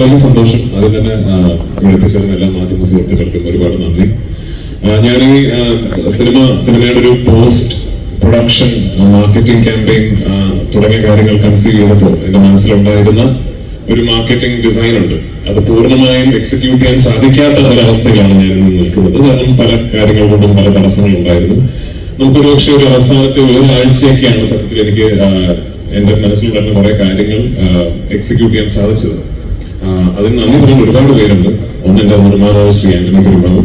വലിയ സന്തോഷം. അതിൽ തന്നെ എത്തിച്ചേർന്ന എല്ലാ മാധ്യമ സുഹൃത്തുക്കൾക്കും ഒരുപാട് നന്ദി. ഞാൻ ഈ സിനിമ സിനിമയുടെ ഒരു പോസ്റ്റ് പ്രൊഡക്ഷൻ മാർക്കറ്റിംഗ് ക്യാമ്പയിൻ തുടങ്ങിയ കാര്യങ്ങൾ കൺസീവ് ചെയ്തപ്പോൾ എന്റെ മനസ്സിലുണ്ടായിരുന്ന ഒരു മാർക്കറ്റിംഗ് ഡിസൈൻ ഉണ്ട്. അത് പൂർണമായും എക്സിക്യൂട്ട് ചെയ്യാൻ സാധിക്കാത്ത ഒരവസ്ഥയിലാണ് ഞാൻ ഇന്ന് നിൽക്കുന്നത്. കാരണം പല കാര്യങ്ങൾ കൊണ്ടും പല തടസ്സങ്ങളുണ്ടായിരുന്നു. നമുക്കൊരു പക്ഷേ ഒരു അവസാനത്തെ ഒരു ആഴ്ചയൊക്കെയാണ് സത്യത്തിൽ എനിക്ക് ആ, മനസ്സിൽ വരുന്ന കുറെ കാര്യങ്ങൾ എക്സിക്യൂട്ട് ചെയ്യാൻ സാധിച്ചത്. അതിന് നന്ദി പറയുന്ന ഒരുപാട് പേരുണ്ട്. ഒന്ന് എന്റെ നിർമ്മാതാവ് ശ്രീ ആന്റണി പെരുമാവ്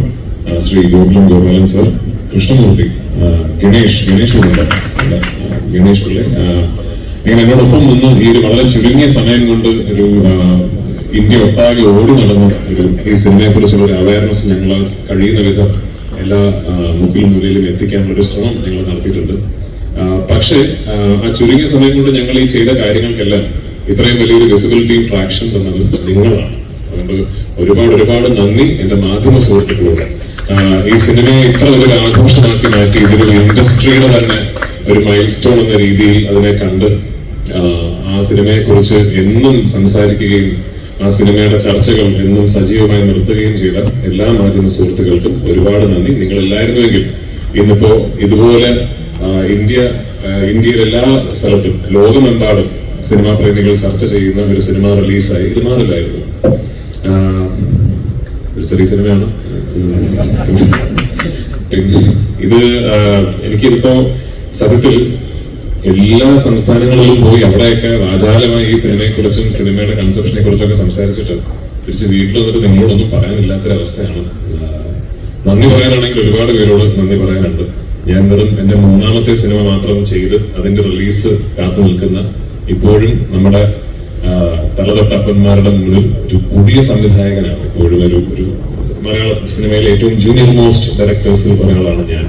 ശ്രീ ഗോകുലം ഗോപാലൻ സർ കൃഷ്ണമൂർത്തി ഗണേഷ് ഗണേഷ് ഗണേഷ് പിള്ളെ ഇങ്ങനെ എന്നോടൊപ്പം നിന്ന് ഈ ഒരു വളരെ ചുരുങ്ങിയ സമയം കൊണ്ട് ഒരു ഇന്ത്യ ഒട്ടാകെ ഓടി നടന്ന ഒരു ഈ സിനിമയെ കുറിച്ചുള്ള ഒരു അവയർനെസ് ഞങ്ങൾ കഴിയുന്ന വിധം എല്ലാ മുക്കിലും മുലയിലും എത്തിക്കാനുള്ള ഒരു ശ്രമം ഞങ്ങൾ നടത്തിയിട്ടുണ്ട്. പക്ഷേ ആ, ചുരുങ്ങിയ സമയം കൊണ്ട് ഞങ്ങൾ ഈ ചെയ്ത കാര്യങ്ങൾക്കെല്ലാം ഇത്രയും വലിയൊരു വിസിബിലിറ്റിയും ട്രാക്ഷൻ തന്നത് നിങ്ങളാണ്. അതുകൊണ്ട് ഒരുപാട് ഒരുപാട് നന്ദി എന്റെ മാധ്യമ സുഹൃത്തുക്കളോട്. ഈ സിനിമയെ ഇത്ര ഒരു ആഘോഷമാക്കി മാറ്റി ഇതൊരു ഇൻഡസ്ട്രിയുടെ തന്നെ ഒരു മൈൽ സ്റ്റോൺ എന്ന രീതിയിൽ അതിനെ കണ്ട് ആ, സിനിമയെ കുറിച്ച് എന്നും സംസാരിക്കുകയും ആ സിനിമയുടെ ചർച്ചകൾ എന്നും സജീവമായി നിർത്തുകയും ചെയ്ത എല്ലാ മാധ്യമ സുഹൃത്തുക്കൾക്കും ഒരുപാട് നന്ദി. നിങ്ങൾ എല്ലായിരുന്നുവെങ്കിൽ ഇന്നിപ്പോ ഇതുപോലെ ഇന്ത്യ ഇന്ത്യയിലെ എല്ലാ സ്ഥലത്തും ലോകമെമ്പാടും സിനിമാ പ്രേമികൾ ചർച്ച ചെയ്യുന്ന ഒരു സിനിമ റിലീസായി. ആ, ഒരു ചെറിയ സിനിമയാണ്. ഇത് എനിക്ക് എനിക്കിതിപ്പോ സത്യത്തിൽ എല്ലാ സംസ്ഥാനങ്ങളിലും പോയി അവിടെയൊക്കെ വാചാലമായി ഈ സിനിമയെക്കുറിച്ചും സിനിമയുടെ കൺസെപ്ഷനെ കുറിച്ചൊക്കെ സംസാരിച്ചിട്ട് തിരിച്ച് വീട്ടിൽ വന്നിട്ട് നിങ്ങളോടൊന്നും പറയാനില്ലാത്തൊരവസ്ഥയാണ്. നന്ദി പറയാനാണെങ്കിൽ ഒരുപാട് പേരോട് നന്ദി പറയാനുണ്ട്. ഞാൻ വെറും എന്റെ മൂന്നാമത്തെ സിനിമ മാത്രം ചെയ്ത് അതിന്റെ റിലീസ് കാത്തു നിൽക്കുന്ന ഇപ്പോഴും നമ്മുടെ തലതൊട്ടപ്പന്മാരുടെ മുന്നിൽ ഒരു പുതിയ സംവിധായകനാണ്. ഇപ്പോഴും ഒരു ഒരു മലയാള സിനിമയിലെ ഏറ്റവും ജൂനിയർ മോസ്റ്റ് ഡയറക്ടേഴ്സിൽ ഒരാളാണ് ഞാൻ.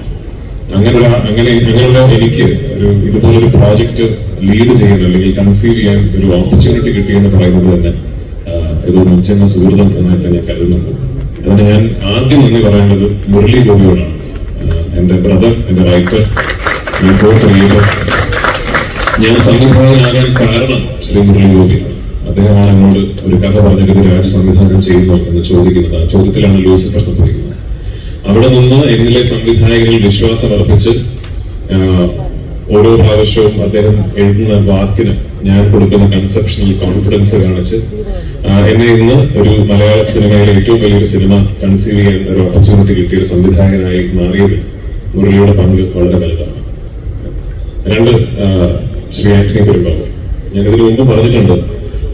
അങ്ങനെ അങ്ങനെ അങ്ങനെയുള്ള എനിക്ക് ഒരു ഇതുപോലൊരു പ്രോജക്റ്റ് ലീഡ് ചെയ്യുന്ന അല്ലെങ്കിൽ കൺസീവ് ചെയ്യാൻ ഒരു ഓപ്പർച്യൂണിറ്റി കിട്ടിയെന്ന് പറയുന്നത് തന്നെ ഇതൊരു ഏതോ മുച്ചെന്ന സുഹൃതം എന്നായിട്ട് ഞാൻ കരുതുന്നുണ്ട്. അതിന് ഞാൻ ആദ്യം നന്ദി പറയേണ്ടത് മുരളി ഗോപിയോടാണ്. ബ്രദർ എന്റെ റൈറ്റർ ഞാൻ കോ ക്രിയേറ്റർ ഞാൻ സംവിധായകനാകാൻ കാരണം ശ്രീ മുരളി ഗോപി അദ്ദേഹമാണ് എന്നോട് ഒരു കഥ പറഞ്ഞിട്ട് ഇത് രാജു സംവിധാനം ചെയ്യുന്നു എന്ന് ചോദിക്കുന്നത്. ആ ചോദ്യത്തിലാണ് ലൂസിഫർ സംഭവിക്കുന്നത് അവിടെ നിന്ന് എന്നിലെ സംവിധായകരിൽ വിശ്വാസം അർപ്പിച്ച് ഓരോ പ്രാവശ്യവും അദ്ദേഹം എഴുതുന്ന വാക്കിന് ഞാൻ കൊടുക്കുന്ന കൺസെപ്ഷനിൽ കോൺഫിഡൻസ് കാണിച്ച് എന്നെ ഇന്ന് ഒരു മലയാള സിനിമയിലെ ഏറ്റവും വലിയൊരു സിനിമ കൺസീവ് ചെയ്യാൻ ഒരു ഓപ്പർച്യൂണിറ്റി കിട്ടിയ ഒരു സംവിധായകനായി മാറിയതിൽ മുരളിയുടെ പങ്ക് വളരെ വലുതാണ് രണ്ട് ശ്രീ ആന്റണി പെരുമ്പാവൂർ ഞാൻ ഇതിനു മുമ്പ് പറഞ്ഞിട്ടുണ്ട്.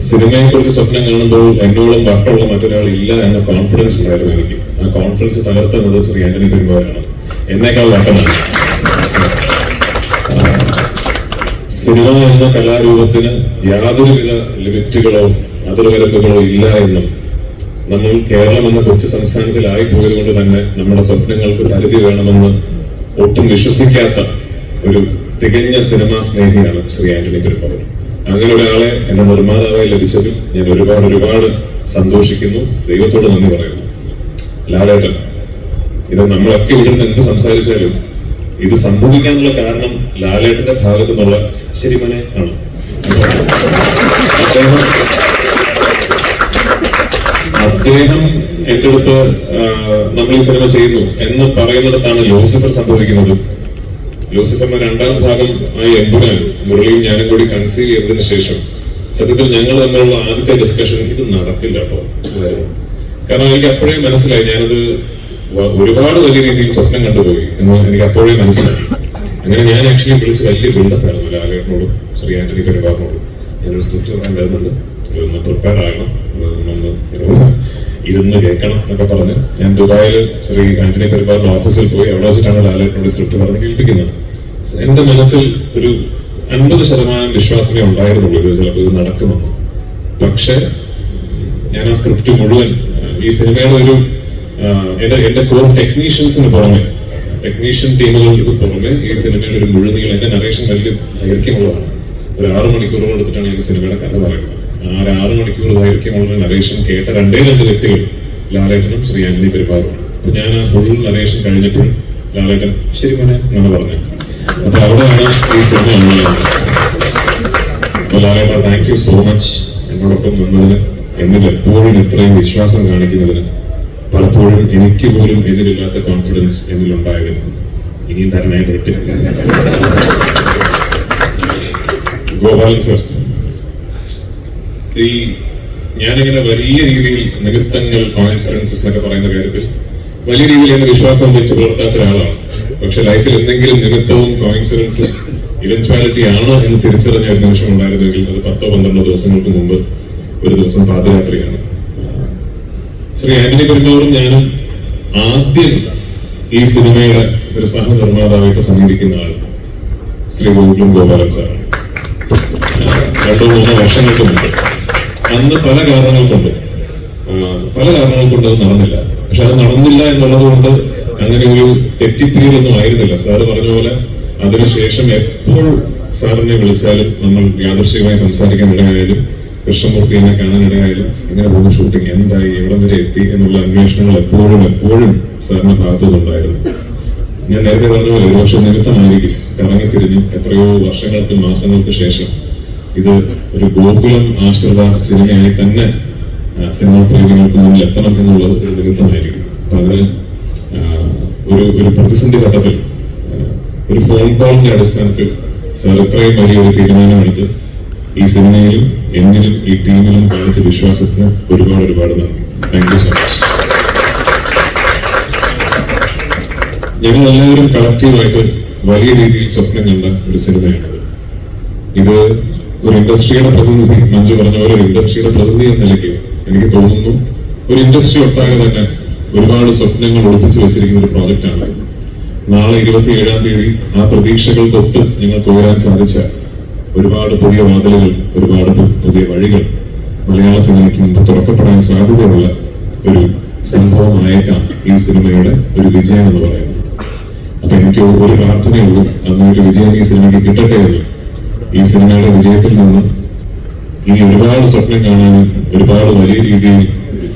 സിനിമയെ കുറിച്ച് സ്വപ്നം കാണുമ്പോൾ എന്നോളം വട്ടമുള്ള മറ്റൊരാൾ ഇല്ല എന്ന കോൺഫിഡൻസ് ഉണ്ടായിരുന്നു എനിക്ക്. ആ കോൺഫിഡൻസ് തകർത്തുന്നത് ശ്രീ ആന്റണി പെരുമ്പാവൂരാണ് എന്നേക്കാൾ വട്ടമാണ് സിനിമ എന്ന കലാരൂപത്തിന് യാതൊരുവിധ ലിമിറ്റുകളോ അതിർവരമ്പുകളോ ഇല്ല എന്നും നമ്മൾ കേരളം എന്ന കൊച്ചു സംസ്ഥാനത്തിലായി പോയത് കൊണ്ട് തന്നെ നമ്മുടെ സ്വപ്നങ്ങൾക്ക് പരിധി വേണമെന്ന് ഒട്ടും വിശ്വസിക്കാത്ത ഒരു തികഞ്ഞ സിനിമാ സ്നേഹിയാണ് ശ്രീ ആന്റണി പെരുമ്പാവൂർ. അങ്ങനെ ഒരാളെ എന്റെ നിർമ്മാതാവായി ലഭിച്ചതിൽ ഞാൻ ഒരുപാട് ഒരുപാട് സന്തോഷിക്കുന്നു. ദൈവത്തോട് നന്ദി പറയുന്നു. ലാലേട്ടൻ ഇത് നമ്മളൊക്കെ ഇവിടുന്ന് എന്ത് സംസാരിച്ചാലും ഇത് സംഭവിക്കാനുള്ള കാരണം ലാലേട്ടന്റെ ഭാഗത്തു നിന്നുള്ള ശരി മനെ ആണ്. അദ്ദേഹം ഏറ്റെടുത്ത് നമ്മൾ ഈ സിനിമ ചെയ്യുന്നു എന്ന് പറയുന്നിടത്താണ് ലൂസിഫർ സംഭവിക്കുന്നത്. ലൂസിഫറിന്റെ രണ്ടാം ഭാഗം ആയി എമ്പുരാൻ മുരളിയും ഞാനും കൂടി കൺസീവ് ചെയ്തതിനു ശേഷം. സത്യത്തിൽ ഞങ്ങൾ തമ്മിലുള്ള ആദ്യത്തെ ഡിസ്കഷൻ ഇത് നടക്കില്ല കേട്ടോ കാരണം എനിക്ക് അപ്പോഴേ മനസ്സിലായി ഞാനത് ഒരുപാട് വലിയ രീതിയിൽ സ്വപ്നം കണ്ടുപോയി എന്ന് എനിക്ക് അപ്പോഴേ മനസ്സിലായി. അങ്ങനെ ഞാൻ ആക്ച്വലി വിളിച്ച് വലിയ ബിൽഡപ്പായിരുന്നു ലാലേട്ടനോടും ശ്രീ ആന്റണി പെരുമാറിനോടും ഞാനൊരു സ്ക്രിപ്റ്റ് പറയാൻ വരുന്നുണ്ട് ഒന്ന് പ്രിപ്പയർ ആകണം ഇരുന്ന് കേൾക്കണം എന്നൊക്കെ പറഞ്ഞ് ഞാൻ ദുബായിൽ ശ്രീ ആന്റണി പെരുമാറിന്റെ ഓഫീസിൽ പോയി അവിടെ വെച്ചിട്ടാണ് ലാലേട്ടനോട് സ്ക്രിപ്റ്റ് പറഞ്ഞ് കേൾപ്പിക്കുന്നത്. എന്റെ മനസ്സിൽ ഒരു അൻപത് ശതമാനം വിശ്വാസമേ ഉണ്ടായിരുന്നുള്ളൂ ഇത് ചിലപ്പോൾ ഇത് നടക്കുമെന്ന്. പക്ഷേ ഞാൻ ആ സ്ക്രിപ്റ്റ് മുഴുവൻ ഈ സിനിമയുടെ ഒരു എന്റെ എന്റെ കോർ ടെക്നീഷ്യൻസിന് പുറമെ ടെക്നീഷ്യൻ ടീമുകൾക്ക് പുറമെ ഈ സിനിമയുടെ ഒരു മുഴുനീളം എന്റെ നറേഷൻ വലിയ ദൈർഘ്യമുള്ളതാണ് ഒരു ആറ് മണിക്കൂറോളം എടുത്തിട്ടാണ് ഞാൻ സിനിമയുടെ കഥ പറയുന്നത്. ആ ഒരു ആറ് മണിക്കൂർ ദൈർഘ്യമുള്ള നറേഷൻ കേട്ട രണ്ടേ രണ്ട് വ്യക്തികൾ ലാലേട്ടനും ശ്രീ അഗ്നി പെരുമാറും അപ്പൊ ഞാൻ ആ ഫുൾ നറേഷൻ കഴിഞ്ഞപ്പോൾ ലാലേട്ടൻ ശരി മോനെ എന്നാണ് പറഞ്ഞത്. അപ്പൊ അവിടെയാണ് ഈ സിനിമ അപ്പൊ ലാലേട്ട താങ്ക് യു സോ മച്ച് എന്നോടൊപ്പം നിന്നതിന് എന്നിൽ എപ്പോഴും ഇത്രയും വിശ്വാസം കാണിക്കുന്നതിന് പലപ്പോഴും എനിക്ക് പോലും എന്നിലില്ലാത്ത കോൺഫിഡൻസ് എന്നിലുണ്ടായതിന് ഇനിയും തരണേ പറ്റും ഗോപാലൻ സർ ഈ ഞാനിങ്ങനെ വലിയ രീതിയിൽ നിമിത്തങ്ങൾ കോൺഫിഡൻസസ് എന്നൊക്കെ പറയുന്ന കാര്യത്തിൽ വലിയ രീതിയിൽ എന്നെ വിശ്വാസം വെച്ച് പുലർത്താത്ത ഒരാളാണ്. പക്ഷെ ലൈഫിൽ എന്തെങ്കിലും നിമിത്തവും കോയിൻസിഡൻസും ഇവൻച്വാലിറ്റി ആണോ എന്ന് തിരിച്ചറിഞ്ഞ ഒരു നിമിഷം ഉണ്ടായിരുന്നെങ്കിൽ അത് പത്തോ പന്ത്രണ്ടോ ദിവസങ്ങൾക്ക് മുമ്പ് ഒരു ദിവസം പാദയാത്രയാണ്. ശ്രീ ആന്റണി പെരുമാറും ഞാനും ആദ്യം ഈ സിനിമയുടെ ഒരു സഹനിർമ്മാതാവായിട്ട് സമീപിക്കുന്ന ആൾ ശ്രീ ഗോപാലൻ സാറാണ്. രണ്ടോ മൂന്നോ വർഷങ്ങൾക്ക് മുമ്പ്. അന്ന് പല കാരണങ്ങൾ കൊണ്ട് പല കാരണങ്ങൾ കൊണ്ട് അത് നടന്നില്ല. പക്ഷെ അത് നടന്നില്ല എന്നുള്ളത് കൊണ്ട് അങ്ങനെ ഒരു തെറ്റിപ്പിരിയലൊന്നും ആയിരുന്നില്ല. സാറ് പറഞ്ഞ പോലെ അതിനുശേഷം എപ്പോൾ സാറിനെ വിളിച്ചാലും നമ്മൾ യാദൃശ്ചികമായി സംസാരിക്കാൻ ഇടയായാലും കൃഷ്ണമൂർത്തി എന്നെ കാണാൻ ഇടയായാലും എങ്ങനെ പോകുന്നു ഷൂട്ടിംഗ് എന്തായി എവിടം വരെ എത്തി എന്നുള്ള അന്വേഷണങ്ങൾ എപ്പോഴും എപ്പോഴും സാറിന്റെ ഭാഗത്തു നിന്നുണ്ടായിരുന്നു. ഞാൻ നേരത്തെ പറഞ്ഞ പോലെ ഒരുപക്ഷെ നിമിത്തമായിരിക്കും കറങ്ങിത്തിരിഞ്ഞ് എത്രയോ വർഷങ്ങൾക്ക് മാസങ്ങൾക്ക് ശേഷം ഇത് ഒരു ഗോകുലം ആശ്രിത സിനിമയായി തന്നെ സിനിമാ പ്രേമികൾക്ക് മുന്നിൽ എത്തണം എന്നുള്ളത് ഒരു നിമിത്തമായിരിക്കും. അപ്പൊ അതിന് ഒരു ഒരു പ്രതിസന്ധി ഘട്ടത്തിൽ ഒരു ഫോൺ കോളിന്റെ അടിസ്ഥാനത്തിൽ സാർ ഇത്രയും വലിയൊരു തീരുമാനമെടുത്ത് ഈ സിനിമയിലും എന്നിലും ഈ ടീമിലും കാണിച്ച വിശ്വാസത്തിന് ഒരുപാട് ഒരുപാട് നന്ദി. താങ്ക് യു സോ മച്ച് ഞങ്ങൾ എല്ലാവരും കളക്റ്റീവായിട്ട് വലിയ രീതിയിൽ സ്വപ്നം കണ്ട ഒരു സിനിമയാണിത്. ഇത് ഒരു ഇൻഡസ്ട്രിയുടെ പ്രതിനിധി മഞ്ജു പറഞ്ഞ ഒരു ഇൻഡസ്ട്രിയുടെ പ്രതിനിധി എന്ന നിലയ്ക്ക് എനിക്ക് തോന്നുന്നു ഒരു ഇൻഡസ്ട്രി ഒട്ടാകെ തന്നെ ഒരുപാട് സ്വപ്നങ്ങൾ ഒളിപ്പിച്ചു വെച്ചിരിക്കുന്ന ഒരു പ്രോജക്റ്റാണ് നാളെ ഇരുപത്തി ഏഴാം തീയതി ആ പ്രതീക്ഷകൾക്കൊത്ത് ഞങ്ങൾക്ക് ഉയരാൻ സാധിച്ച ഒരുപാട് പുതിയ വാതിലുകൾ ഒരുപാട് പുതിയ വഴികൾ മലയാള സിനിമയ്ക്ക് മുമ്പ് തുറക്കപ്പെടാൻ സാധ്യതയുള്ള ഒരു സംഭവമായേക്കാം ഈ സിനിമയുടെ ഒരു വിജയം എന്ന് പറയുന്നത്. അപ്പൊ എനിക്ക് ഒരു പ്രാർത്ഥനയുള്ളൂ അന്ന് ഒരു വിജയം ഈ സിനിമയ്ക്ക് കിട്ടട്ടെ എന്ന്. ഈ സിനിമയുടെ വിജയത്തിൽ നിന്ന് ഇനി ഒരുപാട് സ്വപ്നം കാണാനും ഒരുപാട് വലിയ രീതിയിൽ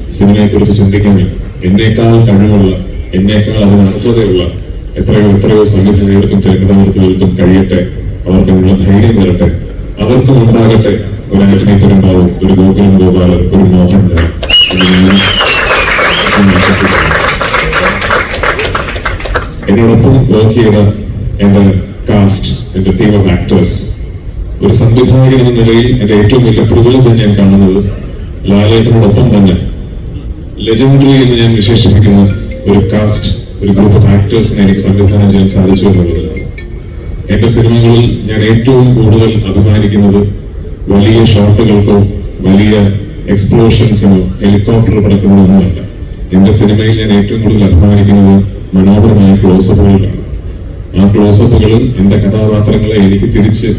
സിനിമയെ കുറിച്ച് ചിന്തിക്കാനും എന്നേക്കാൾ കഴിവുള്ള എന്നേക്കാൾ അതിന് അർഹതയുള്ള എത്രയോ എത്രയോ സംവിധായകർക്കും തിരക്കഥാകൃത്തുകൾക്കും കഴിയട്ടെ അവർക്ക് ഉള്ള ധൈര്യം വരട്ടെ അവർക്കും ഉണ്ടാകട്ടെ ഒരു ആന്റണി പെരുമ്പാവും ഒരു ഗോകുലം ഗോപാലൻ ഒരു മോഹൻ. എന്നോടൊപ്പം വർക്ക് ചെയ്ത എന്റെ കാസ്റ്റ് എന്റെ ടീം ഓഫ് ആക്ടേഴ്സ് ഒരു സംവിധായകൻ എന്ന നിലയിൽ എന്റെ ഏറ്റവും വലിയ പ്രിവിലേജ് ഞാൻ കാണുന്നത് ലാലേട്ടനോടൊപ്പം തന്നെ. ലെജൻഡറി എന്ന് ഞാൻ വിശേഷിപ്പിക്കുന്ന ഒരു കാസ്റ്റ് ഒരു ഗ്രൂപ്പ് ഓഫ് ആക്ടേഴ്സിനെ എനിക്ക് സംവിധാനം ചെയ്യാൻ സാധിച്ചു എന്നുള്ളത് എന്റെ സിനിമകളിൽ ഞാൻ ഏറ്റവും കൂടുതൽ അഭിമാനിക്കുന്നത് വലിയ ഷോട്ടുകൾക്കോ വലിയ എക്സ്പ്ലോഷൻസിനോ ഹെലികോപ്റ്റർ പറക്കുന്നതൊന്നുമല്ല എന്റെ സിനിമയിൽ ഞാൻ ഏറ്റവും കൂടുതൽ അഭിമാനിക്കുന്നത് മനോഹരമായ ക്ലോസപ്പുകളിലാണ് ആ ക്ലോസപ്പുകളിൽ എന്റെ കഥാപാത്രങ്ങളെ എനിക്ക് തിരിച്ച്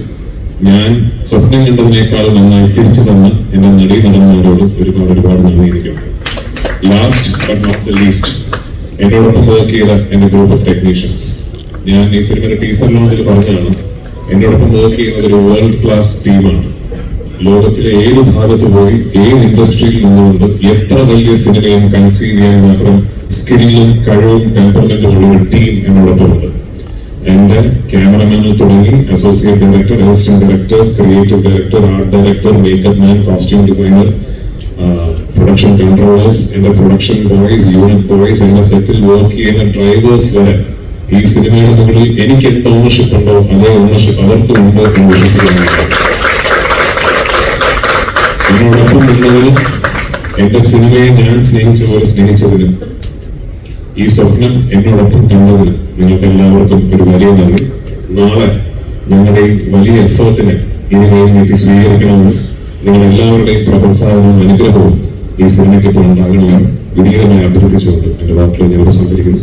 ഞാൻ സ്വപ്നം കണ്ടതിനേക്കാൾ നന്നായി തിരിച്ചു തന്ന എന്റെ നടി നടന്നവരോട് ഒരുപാട് ഒരുപാട് നന്ദി എനിക്കുണ്ട് last but not the least എന്നോടൊപ്പം വർക്ക് ചെയ്ത എന്റെ ഗ്രൂപ്പ് ഓഫ് ടെക്നീഷ്യൻസ് ഞാൻ ഈ സിനിമയുടെ ടീസർ ലോഞ്ചിൽ പറഞ്ഞതാണ് എന്നോടൊപ്പം വർക്ക് ചെയ്യുന്നത് ഒരു വേൾഡ് ക്ലാസ് ടീമാണ് ലോകത്തിലെ ഏത് ഭാഗത്ത് പോയി ഏത് ഇൻഡസ്ട്രിയിൽ നിന്നുകൊണ്ട് എത്ര വലിയ സിനിമയും കൺസീവ് ചെയ്യാൻ മാത്രം സ്കില്ലും കഴിവും ടെമ്പർമെന്റും ഉള്ള ഒരു ടീം എന്നോടൊപ്പം ഉണ്ട് എന്റെ ക്യാമറമാനിൽ തുടങ്ങി associate director assistant directors creative director art director makeup man costume designer production controllers എന്റെ പ്രൊഡക്ഷൻ ബോയ്സ് യൂണിറ്റ് ബോയ്സ് എന്റെ സെറ്റിൽ വർക്ക് ചെയ്യുന്ന ഡ്രൈവേഴ്സ് വരെ ഈ സിനിമയുടെ മുകളിൽ എനിക്ക് എന്ത് ഓണർഷിപ്പ് ഉണ്ടോ അതേ ഓണർഷിപ്പ് അവർക്കും ഉണ്ടോ എന്ന് വിശ്വസിക്കുന്നു. എന്നോടൊപ്പം നിന്നതിനും എന്റെ സിനിമയെ ഞാൻ സ്നേഹിച്ച പോലെ സ്നേഹിച്ചതിനും ഈ സ്വപ്നം എന്നോടൊപ്പം കണ്ടതിന് നിങ്ങൾക്ക് എല്ലാവർക്കും ഒരു വലിയ നന്ദി. നാളെ ഞങ്ങളുടെ ഈ വലിയ എഫേർട്ടിനെ ഇനി നീട്ടി സ്വീകരിക്കണമെന്ന് നിങ്ങൾ എല്ലാവരുടെയും പ്രോത്സാഹനവും അനുഗ്രഹവും ഈ സിനിമയ്ക്ക് ഇപ്പോൾ ഉണ്ടാകണമെന്ന് വിനീതമായി അഭ്യർത്ഥിച്ചുകൊണ്ട് എന്റെ വാക്കുകൾ ഞാൻ ഉപസംഹരിക്കുന്നു